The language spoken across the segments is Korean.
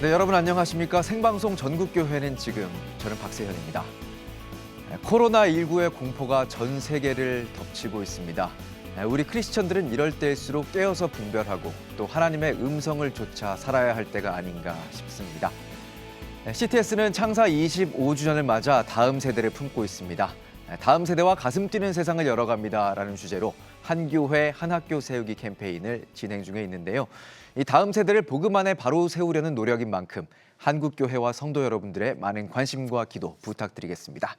네, 여러분 안녕하십니까? 생방송 전국교회는 지금 저는 박세현입니다. 네, 코로나19의 공포가 전 세계를 덮치고 있습니다. 네, 우리 크리스천들은 이럴 때일수록 깨어서 분별하고 또 하나님의 음성을 쫓아 살아야 할 때가 아닌가 싶습니다. 네, CTS는 창사 25주년을 맞아 다음 세대를 품고 있습니다. 네, 다음 세대와 가슴 뛰는 세상을 열어갑니다라는 주제로 한 교회 한 학교 세우기 캠페인을 진행 중에 있는데요. 이 다음 세대를 복음 안에 바로 세우려는 노력인 만큼 한국 교회와 성도 여러분들의 많은 관심과 기도 부탁드리겠습니다.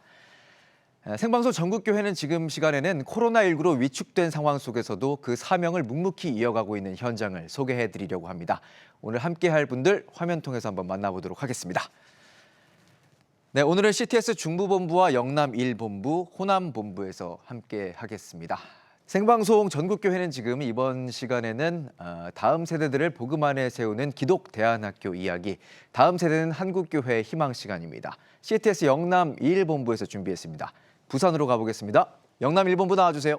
에, 생방송 전국교회는 지금 시간에는 코로나19로 위축된 상황 속에서도 그 사명을 묵묵히 이어가고 있는 현장을 소개해 드리려고 합니다. 오늘 함께 할 분들 화면 통해서 한번 만나보도록 하겠습니다. 네, 오늘은 CTS 중부본부와 영남 1본부, 호남 본부에서 함께 하겠습니다. 생방송 전국교회는 지금 이번 시간에는 어, 다음 세대들을 복음 안에 세우는 기독 대안학교 이야기, 다음 세대는 한국교회의 희망 시간입니다. CTS 영남 1본부에서 준비했습니다. 부산으로 가보겠습니다. 영남 1본부 나와주세요.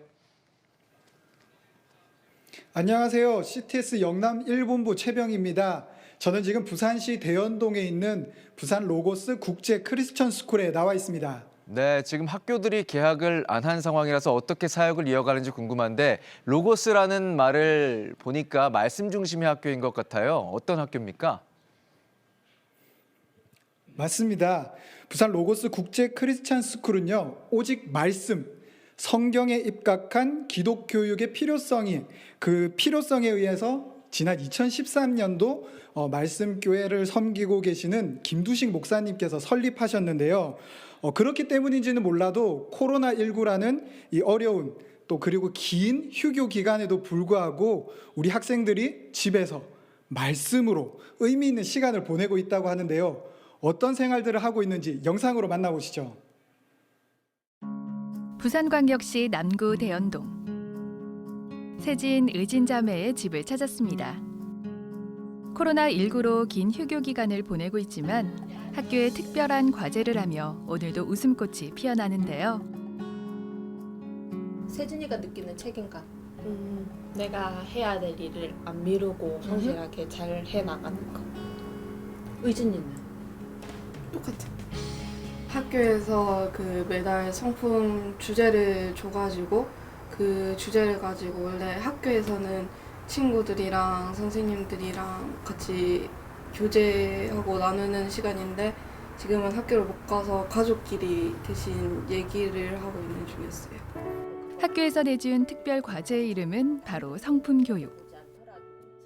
안녕하세요. CTS 영남 1본부 최병입니다. 저는 지금 부산시 대연동에 있는 부산 로고스 국제 크리스천 스쿨에 나와 있습니다. 네, 지금 학교들이 개학을 안 한 상황이라서 어떻게 사역을 이어가는지 궁금한데 로고스라는 말을 보니까 말씀 중심의 학교인 것 같아요. 어떤 학교입니까? 맞습니다. 부산 로고스 국제 크리스천 스쿨은요. 오직 말씀, 성경에 입각한 기독 교육의 필요성이 그 필요성에 의해서 지난 2013년도 어, 말씀 교회를 섬기고 계시는 김두식 목사님께서 설립하셨는데요. 어, 그렇기 때문인지는 몰라도 코로나19라는 이 어려운 또 그리고 긴 휴교 기간에도 불구하고 우리 학생들이 집에서 말씀으로 의미 있는 시간을 보내고 있다고 하는데요. 어떤 생활들을 하고 있는지 영상으로 만나보시죠. 부산광역시 남구 대연동 세진 의진자매의 집을 찾았습니다. 코로나19로 긴 휴교 기간을 보내고 있지만 학교에 특별한 과제를 하며 오늘도 웃음꽃이 피어나는데요. 세진이가 느끼는 책임감. 음, 내가 해야 될 일을 안 미루고 성실하게 잘 해 나가는 거. 의진이는 똑같아. 학교에서 그 매달 성품 주제를 줘가지고 그 주제를 가지고 원래 학교에서는 친구들이랑 선생님들이랑 같이 교제하고 나누는 시간인데 지금은 학교를 못 가서 가족끼리 대신 얘기를 하고 있는 중이었어요. 학교에서 내준 특별 과제의 이름은 바로 성품 교육.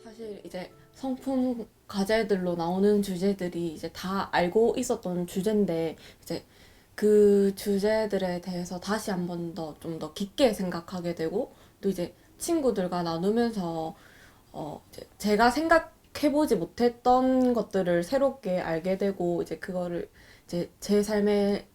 사실 이제 성품 과제들로 나오는 주제들이 이제 다 알고 있었던 주제인데 이제 그 주제들에 대해서 다시 한 번 더 좀 더 깊게 생각하게 되고 또 이제 친구들과 나누면서 어 제가 생각해보지 못했던 것들을 새롭게 알게 되고 이제 그거를 이제 제 삶에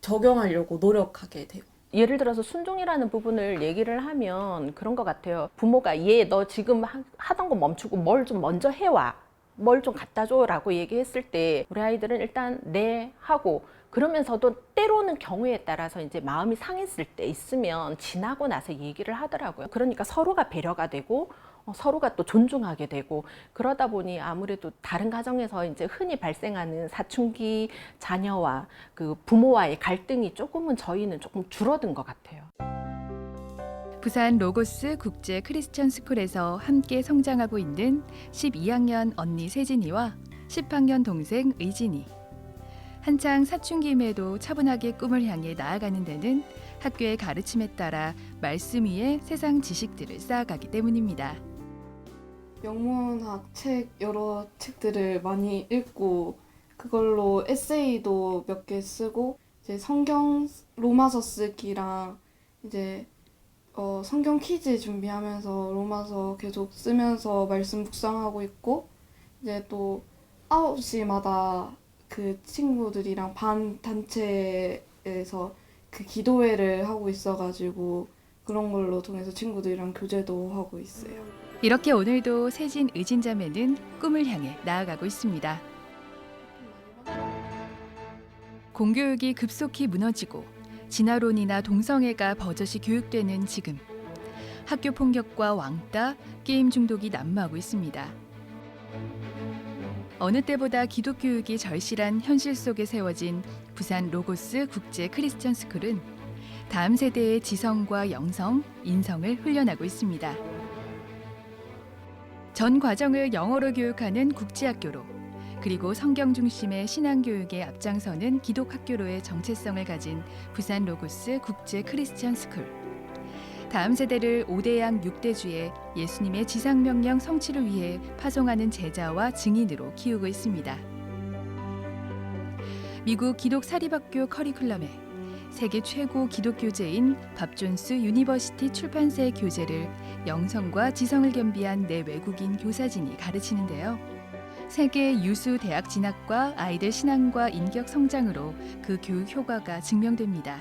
적용하려고 노력하게 돼요. 예를 들어서 순종이라는 부분을 얘기를 하면 그런 것 같아요. 부모가 얘 너 지금 하- 하던 거 멈추고 뭘 좀 먼저 해와. 뭘 좀 갖다 줘라고 얘기했을 때 우리 아이들은 일단 네 하고 그러면서도 때로는 경우에 따라서 이제 마음이 상했을 때 있으면 지나고 나서 얘기를 하더라고요. 그러니까 서로가 배려가 되고 어, 서로가 또 존중하게 되고 그러다 보니 아무래도 다른 가정에서 이제 흔히 발생하는 사춘기 자녀와 그 부모와의 갈등이 조금은 저희는 조금 줄어든 것 같아요. 부산 로고스 국제 크리스천 스쿨에서 함께 성장하고 있는 12학년 언니 세진이와 10학년 동생 의진이. 한창 사춘기임에도 차분하게 꿈을 향해 나아가는 데는 학교의 가르침에 따라 말씀 위에 세상 지식들을 쌓아가기 때문입니다. 영문학 책 여러 책들을 많이 읽고 그걸로 에세이도 몇 개 쓰고 이제 성경 로마서 쓰기랑 이제 어, 성경 퀴즈 준비하면서 로마서 계속 쓰면서 말씀 묵상하고 있고 이제 또 9시마다 그 친구들이랑 반 단체에서 그 기도회를 하고 있어가지고 그런 걸로 통해서 친구들이랑 교제도 하고 있어요. 이렇게 오늘도 세진 의진자매는 꿈을 향해 나아가고 있습니다. 공교육이 급속히 무너지고 진화론이나 동성애가 버젓이 교육되는 지금 학교 폭력과 왕따, 게임 중독이 난무하고 있습니다. 어느 때보다 기독 교육이 절실한 현실 속에 세워진 부산 로고스 국제 크리스천 스쿨은 다음 세대의 지성과 영성, 인성을 훈련하고 있습니다. 전 과정을 영어로 교육하는 국제학교로 그리고 성경 중심의 신앙 교육에 앞장서는 기독 학교로의 정체성을 가진 부산 로고스 국제 크리스천 스쿨. 다음 세대를 5대양 6대주의 예수님의 지상 명령 성취를 위해 파송하는 제자와 증인으로 키우고 있습니다. 미국 기독 사립학교 커리큘럼에 세계 최고 기독 교재인 밥존스 유니버시티 출판사의 교재를 영성과 지성을 겸비한 내 외국인 교사진이 가르치는데요. 세계 유수 대학 진학과 아이들 신앙과 인격 성장으로 그 교육 효과가 증명됩니다.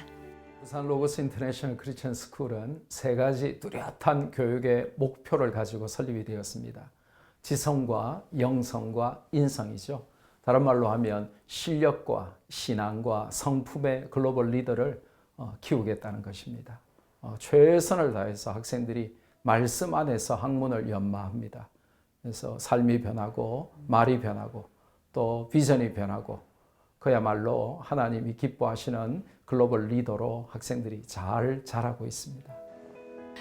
부산 로고스 인터내셔널 크리스천 스쿨은 세 가지 뚜렷한 교육의 목표를 가지고 설립이 되었습니다. 지성과 영성과 인성이죠. 다른 말로 하면 실력과 신앙과 성품의 글로벌 리더를 어, 키우겠다는 것입니다. 어, 최선을 다해서 학생들이 말씀 안에서 학문을 연마합니다. 그래서 삶이 변하고 말이 변하고 또 비전이 변하고 그야말로 하나님이 기뻐하시는 글로벌 리더로 학생들이 잘 자라고 있습니다.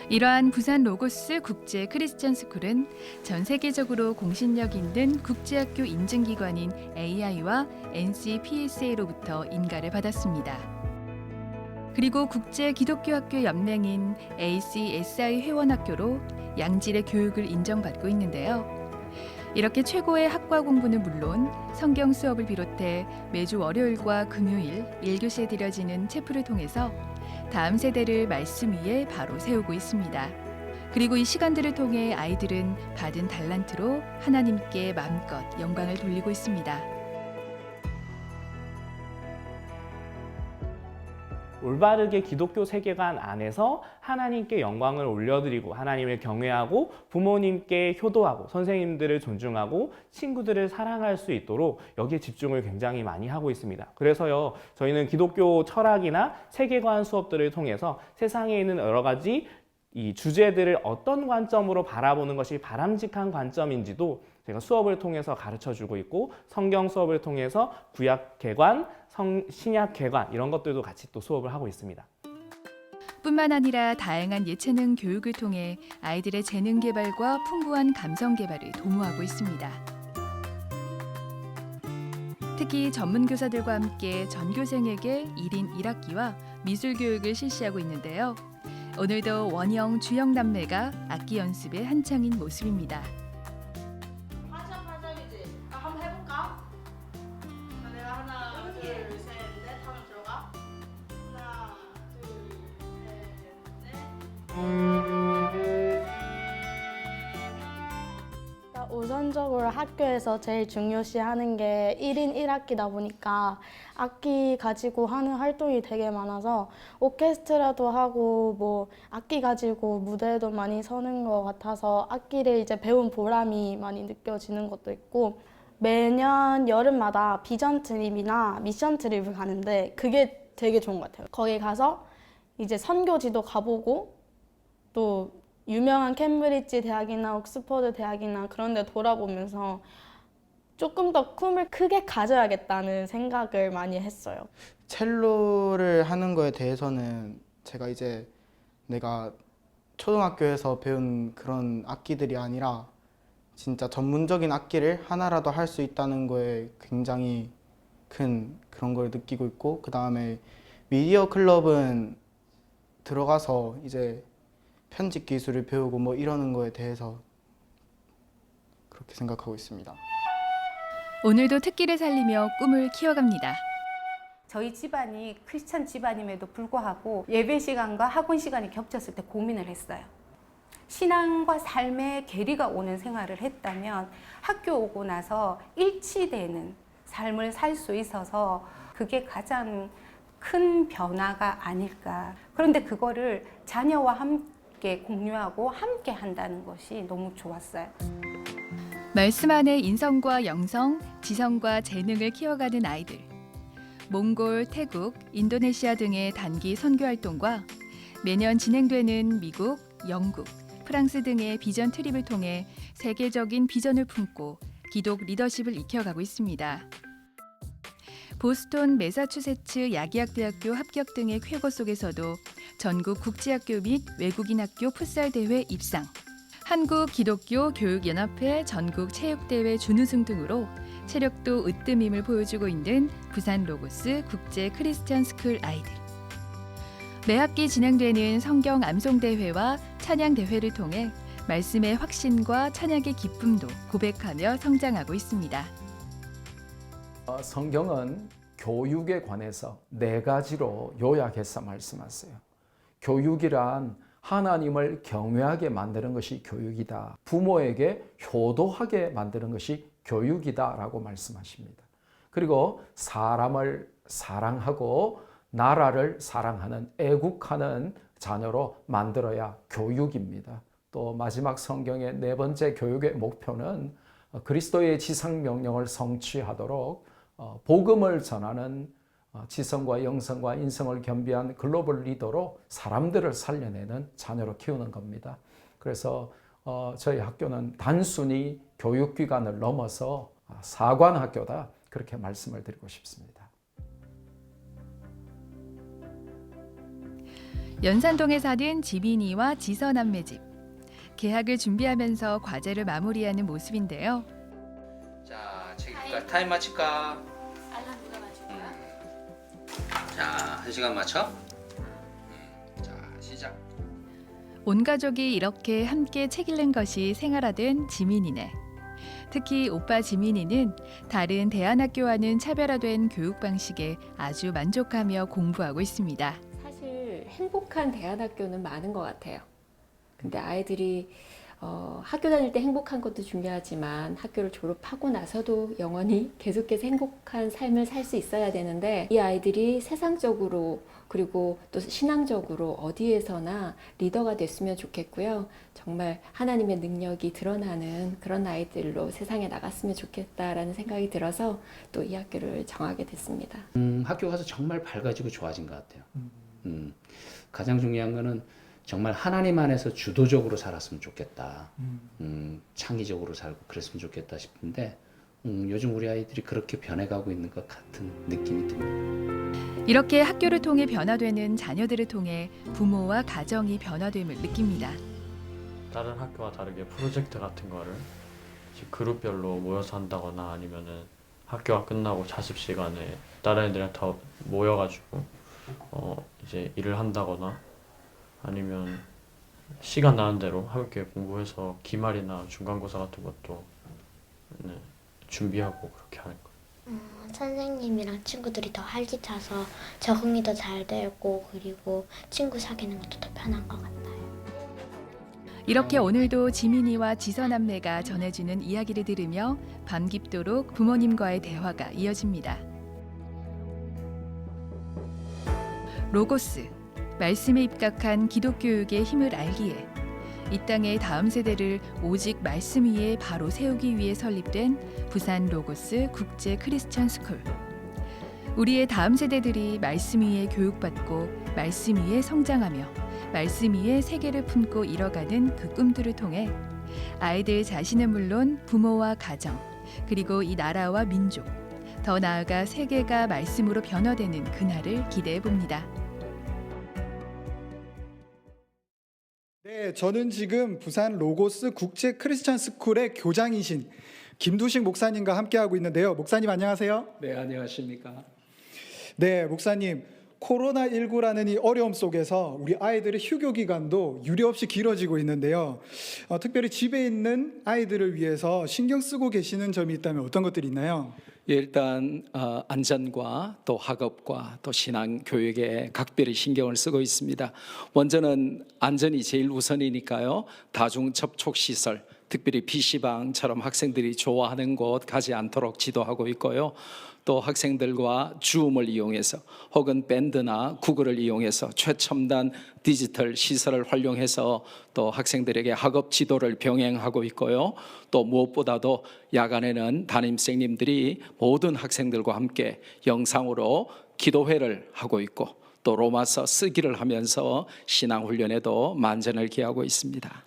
이러한 부산 로고스 국제 크리스천 스쿨은 전 세계적으로 공신력 있는 국제학교 인증기관인 AI와 NCPSA로부터 인가를 받았습니다. 그리고 국제 기독교 학교 연맹인 ACSI 회원학교로 양질의 교육을 인정받고 있는데요. 이렇게 최고의 학과 공부는 물론 성경 수업을 비롯해 매주 월요일과 금요일 1교시에 드려지는 체프를 통해서 다음 세대를 말씀 위에 바로 세우고 있습니다. 그리고 이 시간들을 통해 아이들은 받은 달란트로 하나님께 마음껏 영광을 돌리고 있습니다. 올바르게 기독교 세계관 안에서 하나님께 영광을 올려드리고 하나님을 경외하고 부모님께 효도하고 선생님들을 존중하고 친구들을 사랑할 수 있도록 여기에 집중을 굉장히 많이 하고 있습니다. 그래서요, 저희는 기독교 철학이나 세계관 수업들을 통해서 세상에 있는 여러 가지 이 주제들을 어떤 관점으로 바라보는 것이 바람직한 관점인지도 제가 수업을 통해서 가르쳐 주고 있고 성경 수업을 통해서 구약 개관, 성, 신약 개관 이런 것들도 같이 또 수업을 하고 있습니다. 뿐만 아니라 다양한 예체능 교육을 통해 아이들의 재능 개발과 풍부한 감성 개발을 도모하고 있습니다. 특히 전문 교사들과 함께 전교생에게 1인 1학기와 미술 교육을 실시하고 있는데요. 오늘도 원영 주영 남매가 악기 연습에 한창인 모습입니다. 학교에서 제일 중요시하는 게 1인 1학기다 보니까 악기 가지고 하는 활동이 되게 많아서 오케스트라도 하고 뭐 악기 가지고 무대에도 많이 서는 것 같아서 악기를 이제 배운 보람이 많이 느껴지는 것도 있고 매년 여름마다 비전 트립이나 미션 트립을 가는데 그게 되게 좋은 것 같아요. 거기 가서 이제 선교지도 가보고 또 유명한 캠브리지 대학이나 옥스퍼드 대학이나 그런 데 돌아보면서 조금 더 꿈을 크게 가져야겠다는 생각을 많이 했어요. 첼로를 하는 거에 대해서는 제가 이제 내가 초등학교에서 배운 그런 악기들이 아니라 진짜 전문적인 악기를 하나라도 할 수 있다는 거에 굉장히 큰 그런 걸 느끼고 있고 그 다음에 미디어 클럽은 들어가서 이제 편집 기술을 배우고 뭐 이러는 거에 대해서 그렇게 생각하고 있습니다. 오늘도 특기를 살리며 꿈을 키워갑니다. 저희 집안이 크리스찬 집안임에도 불구하고 예배 시간과 학원 시간이 겹쳤을 때 고민을 했어요. 신앙과 삶의 괴리가 오는 생활을 했다면 학교 오고 나서 일치되는 삶을 살 수 있어서 그게 가장 큰 변화가 아닐까. 그런데 그거를 자녀와 함께 공유하고 함께 한다는 것이 너무 좋았어요. 말씀 안에 인성과 영성, 지성과 재능을 키워가는 아이들. 몽골, 태국, 인도네시아 등의 단기 선교 활동과 매년 진행되는 미국, 영국, 프랑스 등의 비전 트립을 통해 세계적인 비전을 품고 기독 리더십을 익혀가고 있습니다. 보스턴 매사추세츠 야기학대학교 합격 등의 쾌거 속에서도 전국 국제학교 및 외국인 학교 풋살 대회 입상, 한국 기독교 교육연합회 전국 체육대회 준우승 등으로 체력도 으뜸임을 보여주고 있는 부산 로고스 국제 크리스천 스쿨 아이들. 매 학기 진행되는 성경 암송 대회와 찬양 대회를 통해 말씀의 확신과 찬양의 기쁨도 고백하며 성장하고 있습니다. 어, 성경은 교육에 관해서 네 가지로 요약해서 말씀하세요. 교육이란 하나님을 경외하게 만드는 것이 교육이다. 부모에게 효도하게 만드는 것이 교육이다라고 말씀하십니다. 그리고 사람을 사랑하고 나라를 사랑하는 애국하는 자녀로 만들어야 교육입니다. 또 마지막 성경의 네 번째 교육의 목표는 어, 그리스도의 지상 명령을 성취하도록 어, 복음을 전하는 어, 지성과 영성과 인성을 겸비한 글로벌 리더로 사람들을 살려내는 자녀로 키우는 겁니다. 그래서 어, 저희 학교는 단순히 교육기관을 넘어서 아, 사관 학교다 그렇게 말씀을 드리고 싶습니다. 연산동에 사는 지민이와 지선 남매 집. 개학을 준비하면서 과제를 마무리하는 모습인데요. 자, 책임까 타임 맞힐까? 자, 한 시간 맞춰? 음, 자, 시작. 온 가족이 이렇게 함께 책 읽는 것이 생활화된 지민이네. 특히 오빠 지민이는 다른 대안학교와는 차별화된 교육 방식에 아주 만족하며 공부하고 있습니다. 사실 행복한 대안학교는 많은 것 같아요. 근데 아이들이 어, 학교 다닐 때 행복한 것도 중요하지만 학교를 졸업하고 나서도 영원히 계속해서 행복한 삶을 살 수 있어야 되는데 이 아이들이 세상적으로 그리고 또 신앙적으로 어디에서나 리더가 됐으면 좋겠고요. 정말 하나님의 능력이 드러나는 그런 아이들로 세상에 나갔으면 좋겠다라는 생각이 들어서 또 이 학교를 정하게 됐습니다. 음, 학교 가서 정말 밝아지고 좋아진 것 같아요. 음, 가장 중요한 거는 정말 하나님 안에서 주도적으로 살았으면 좋겠다. 음, 창의적으로 살고 그랬으면 좋겠다 싶은데 음, 요즘 우리 아이들이 그렇게 변해가고 있는 것 같은 느낌이 듭니다. 이렇게 학교를 통해 변화되는 자녀들을 통해 부모와 가정이 변화됨을 느낍니다. 다른 학교와 다르게 프로젝트 같은 거를 이제 그룹별로 모여서 한다거나 아니면은 학교가 끝나고 자습 시간에 다른 애들이랑 다 모여가지고 어 이제 일을 한다거나 아니면 시간 나는 대로 함께 공부해서 기말이나 중간고사 같은 것도 네, 준비하고 그렇게 하는 거. 음, 선생님이랑 친구들이 더 활기차서 적응이 더 잘 되고 그리고 친구 사귀는 것도 더 편한 것 같아요. 이렇게 오늘도 지민이와 지선 남매가 전해주는 이야기를 들으며 밤 깊도록 부모님과의 대화가 이어집니다. 로고스, 말씀에 입각한 기독교육의 힘을 알기에 이 땅의 다음 세대를 오직 말씀 위에 바로 세우기 위해 설립된 부산 로고스 국제 크리스천 스쿨. 우리의 다음 세대들이 말씀 위에 교육받고 말씀 위에 성장하며 말씀 위에 세계를 품고 이뤄가는 그 꿈들을 통해 아이들 자신은 물론 부모와 가정 그리고 이 나라와 민족 더 나아가 세계가 말씀으로 변화되는 그날을 기대해 봅니다. 네, 저는 지금 부산 로고스 국제 크리스찬 스쿨의 교장이신 김두식 목사님과 함께하고 있는데요. 목사님 안녕하세요. 네, 안녕하십니까? 네, 목사님. 코로나19라는 이 어려움 속에서 우리 아이들의 휴교 기간도 유례 없이 길어지고 있는데요. 어, 특별히 집에 있는 아이들을 위해서 신경 쓰고 계시는 점이 있다면 어떤 것들이 있나요? 예, 일단 어, 안전과 또 학업과 또 신앙 교육에 각별히 신경을 쓰고 있습니다. 먼저는 안전이 제일 우선이니까요. 다중 접촉 시설, 특별히 PC방처럼 학생들이 좋아하는 곳 가지 않도록 지도하고 있고요. 또 학생들과 줌을 이용해서 혹은 밴드나 구글을 이용해서 최첨단 디지털 시설을 활용해서 또 학생들에게 학업 지도를 병행하고 있고요. 또 무엇보다도 야간에는 담임생님들이 모든 학생들과 함께 영상으로 기도회를 하고 있고 또 로마서 쓰기를 하면서 신앙 훈련에도 만전을 기하고 있습니다.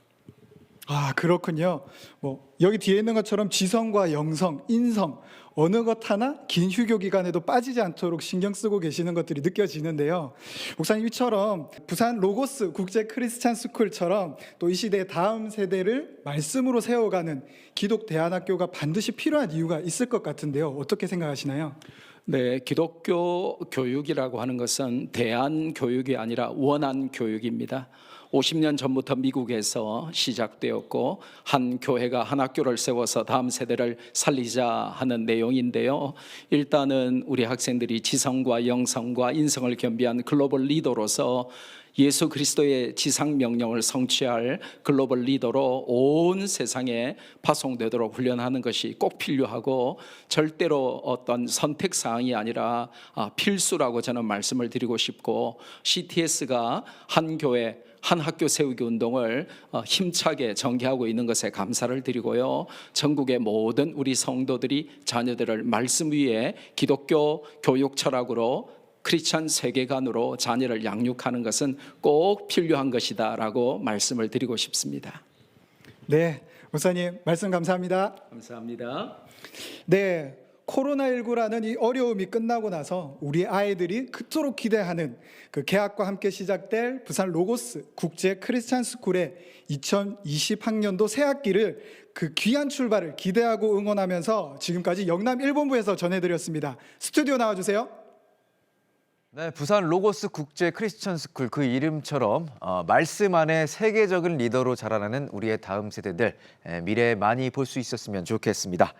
아, 그렇군요. 뭐 여기 뒤에 있는 것처럼 지성과 영성, 인성 어느 것 하나 긴 휴교 기간에도 빠지지 않도록 신경 쓰고 계시는 것들이 느껴지는데요. 목사님처럼 부산 로고스 국제 크리스찬 스쿨처럼 또 이 시대의 다음 세대를 말씀으로 세워가는 기독 대안학교가 반드시 필요한 이유가 있을 것 같은데요. 어떻게 생각하시나요? 네, 기독교 교육이라고 하는 것은 대안 교육이 아니라 원한 교육입니다. 50년 전부터 미국에서 시작되었고 한 교회가 한 학교를 세워서 다음 세대를 살리자 하는 내용인데요. 일단은 우리 학생들이 지성과 영성과 인성을 겸비한 글로벌 리더로서 예수 그리스도의 지상 명령을 성취할 글로벌 리더로 온 세상에 파송되도록 훈련하는 것이 꼭 필요하고 절대로 어떤 선택 사항이 아니라 아, 필수라고 저는 말씀을 드리고 싶고 CTS가 한 교회 한 학교 세우기 운동을 어, 힘차게 전개하고 있는 것에 감사를 드리고요. 전국의 모든 우리 성도들이 자녀들을 말씀 위에 기독교 교육 철학으로 크리스천 세계관으로 자녀를 양육하는 것은 꼭 필요한 것이다라고 말씀을 드리고 싶습니다. 네, 목사님 말씀 감사합니다. 감사합니다. 네, 코로나19라는 이 어려움이 끝나고 나서 우리 아이들이 그토록 기대하는 그 개학과 함께 시작될 부산 로고스 국제 크리스찬 스쿨의 2020학년도 새 학기를 그 귀한 출발을 기대하고 응원하면서 지금까지 영남 1본부에서 전해드렸습니다. 스튜디오 나와주세요. 네, 부산 로고스 국제 크리스천 스쿨 그 이름처럼 어, 말씀 안에 세계적인 리더로 자라나는 우리의 다음 세대들 에, 미래에 많이 볼 수 있었으면 좋겠습니다.